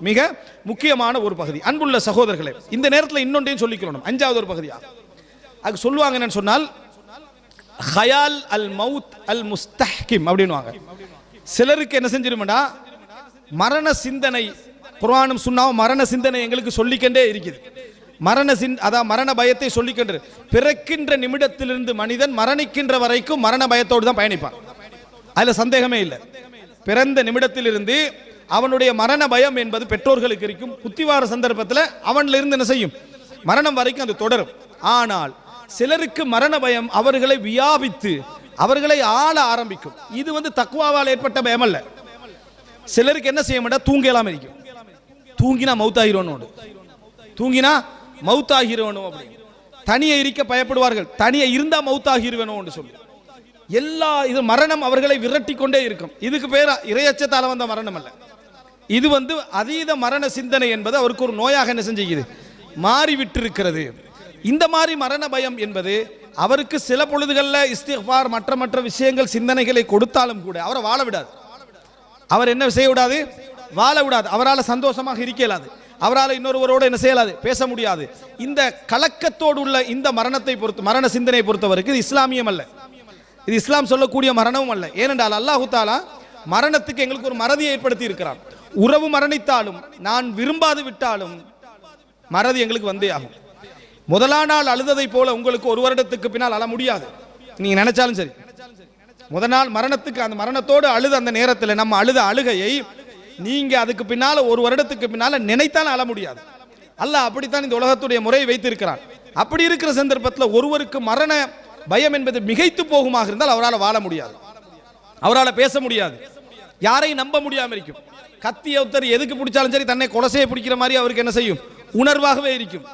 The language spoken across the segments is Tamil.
மிக முக்கியமான ஒரு பகுதி. அன்புள்ள சகோதரர்களே இந்த நேரத்தில் இன்னொன்றையும் சொல்லிக்கணும் அஞ்சாவது ஒரு பகுதியா? அது சொல்லுவாங்க என்னன்னு சொன்னால் ஹயால் அல் மவுத் அல் முஸ்தஹிம் அப்படின்னுவாங்க. சிலருக்கு என்ன செஞ்சிருமெண்டா மரண சிந்தனை புராணம் சொன்னாவும் மரண சிந்தனை எங்களுக்கு சொல்லிக்கொண்டே இருக்குது. மரண சின் அதான் மரண பயத்தை சொல்லிக்கொண்டு பிறக்கின்ற நிமிடத்திலிருந்து மனிதன் மரணிக்கின்ற வரைக்கும் மரண பயத்தோடு தான் பயணிப்பான். அதில் சந்தேகமே இல்லை. பிறந்த நிமிடத்திலிருந்து அவனுடைய மரண பயம் என்பது பெற்றோர்களுக்கு இருக்கும். புத்திவார சந்தர்ப்பத்தில் அவன்ல இருந்து என்ன செய்யும்? மரணம் வரைக்கும் அது தொடரும். ஆனால் சிலருக்கு மரண பயம் அவர்களை வியாபித்து அவர்களை ஆள ஆரம்பிக்கும். இது வந்து தக்குவாவால் ஏற்பட்ட பயம் அல்ல சிலருக்கு என்ன செய்ய மாட்டா தூங்கலாம் இருக்கும் தூங்கினா மௌத்தாகிரோன்னு தூங்கினா மௌத்தாகிரோனும் அப்படி தனியே இருக்க பயப்படுவார்கள். தனியே இருந்தா மௌத்தாகிருவேணும் சொல்லி. எல்லா இது மரணம் அவர்களை விரட்டி கொண்டே இருக்கும். இதுக்கு பேர் இரையச்சத்தால வந்த மரணம் அல்ல. இது வந்து அதீத மரண சிந்தனை என்பது அவருக்கு ஒரு நோயாக என்ன செஞ்சுக்குது? மாறிவிட்டிருக்கிறது. இந்த மாதிரி மரண பயம் என்பது அவருக்கு சில பொழுதுகளில் இஸ்திஃபார் மற்ற மற்ற விஷயங்கள் சிந்தனைகளை கொடுத்தாலும் கூட அவரை வாழ விடாது. அவர் என்ன செய்ய விடாது? வாழ விடாது. அவரால் சந்தோஷமாக இருக்க இயலாது. அவரால் இன்னொருவரோடு என்ன செய்யலாது பேச முடியாது. இந்த கலக்கத்தோடு உள்ள இந்த மரணத்தை பொறுத்து மரண சிந்தனை பொறுத்தவருக்கு இது இஸ்லாமியம் அல்ல. இது இஸ்லாம் சொல்லக்கூடிய மரணமும் அல்ல. ஏனென்றால் அல்லாஹு தாலா மரணத்துக்கு எங்களுக்கு ஒரு மறதியை ஏற்படுத்தி இருக்கிறான் உறவு மரணித்தாலும் நான் விரும்பாது விட்டாலும் மறதி எங்களுக்கு வந்தே ஆகும். முதலா நாள் அழுததை போல உங்களுக்கு ஒரு வருடத்துக்கு பின்னால் அழ முடியாது. நீங்க நினைச்சாலும் சரி. முத நாள் மரணத்துக்கு அந்த மரணத்தோடு அழுத அந்த நேரத்தில் நம்ம அழுத அழுகையை நீங்க அதுக்கு பின்னால ஒரு வருடத்துக்கு பின்னால நினைத்தாலும் அழ முடியாது. அல்ல அப்படித்தான் இந்த உலகத்துடைய முறையை வைத்திருக்கிறான். அப்படி இருக்கிற சந்தர்ப்பத்தில் ஒருவருக்கு மரண பயம் என்பது மிகைத்து போகுமாக இருந்தால் அவரால் வாழ முடியாது. அவரால் பேச முடியாது. யாரையும் நம்ப முடியாமல் இருக்கும். கத்தி ஒருத்தர் எதுக்கு பிடிச்சாலும் சரி தன்னை கொலசையை பிடிக்கிற மாதிரி அவருக்கு என்ன செய்யும்? உணர்வாகவே இருக்கும்.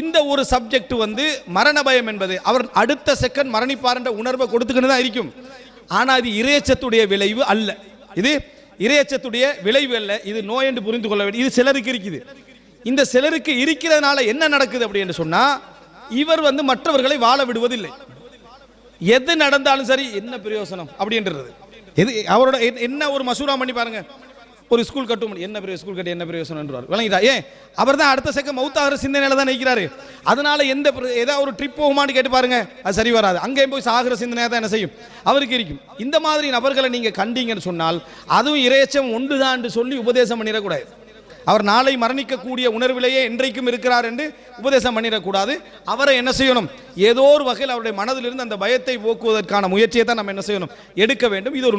இந்த ஒரு சப்ஜெக்ட் வந்து மரண பயம் என்பது. அவர் அடுத்த செகண்ட் மரணிப்பார் என்ற உணர்வை கொடுத்துக்கிட்டு தான் இருக்கும். ஆனால் இது இறையச்சத்துடைய விளைவு அல்ல. இது இறையச்சத்துடைய விளைவு அல்ல. இது நோய் என்று புரிந்து கொள்ள வேண்டும் இது சிலருக்கு இருக்குது. இந்த சிலருக்கு இருக்கிறதுனால என்ன நடக்குது அப்படி என்று சொன்னால் இவர் வந்து மற்றவர்களை வாழ விடுவதில்லை. எது நடந்தாலும் சரி என்ன பிரயோசனம்? அப்படின்றது எது அவரோட என்ன ஒரு மசூரா பண்ணி பாருங்க. ஒரு ஸ்கூல் கட்டும் என்ன பெரிய ஸ்கூல் கட்டி என்ன பிரயோசனம்ன்றார் விளங்கிட்டா? ஏன்? அவர் தான் அடுத்த செக்க மவுத்தாகிற சிந்தனையில தான் நிற்கிறாரு அதனால எந்த ஏதாவது ஒரு ட்ரிப் போகுமான்னு கேட்டு பாருங்க. அது சரி வராது. அங்கேயும் போய் சாகிற சிந்தனையாக தான் என்ன செய்யும்? அவருக்கு இருக்கும். இந்த மாதிரி நபர்களை நீங்கள் கண்டீங்கன்னு சொன்னால் அதுவும் இறையச்சம் ஒன்றுதான் என்று சொல்லி உபதேசம் பண்ணிடக்கூடாது. அவர் நாளை மரணிக்கக்கூடிய உணர்விலேயே என்றைக்கும் இருக்கிறார் என்று உபதேசம் பண்ணிடக்கூடாது. அவரை என்ன செய்யணும்? ஏதோ ஒரு வகையில் அவருடைய மனதிலிருந்து அந்த பயத்தை போக்குவதற்கான முயற்சியை தான் நம்ம என்ன செய்யணும்? எடுக்க வேண்டும். இது ஒரு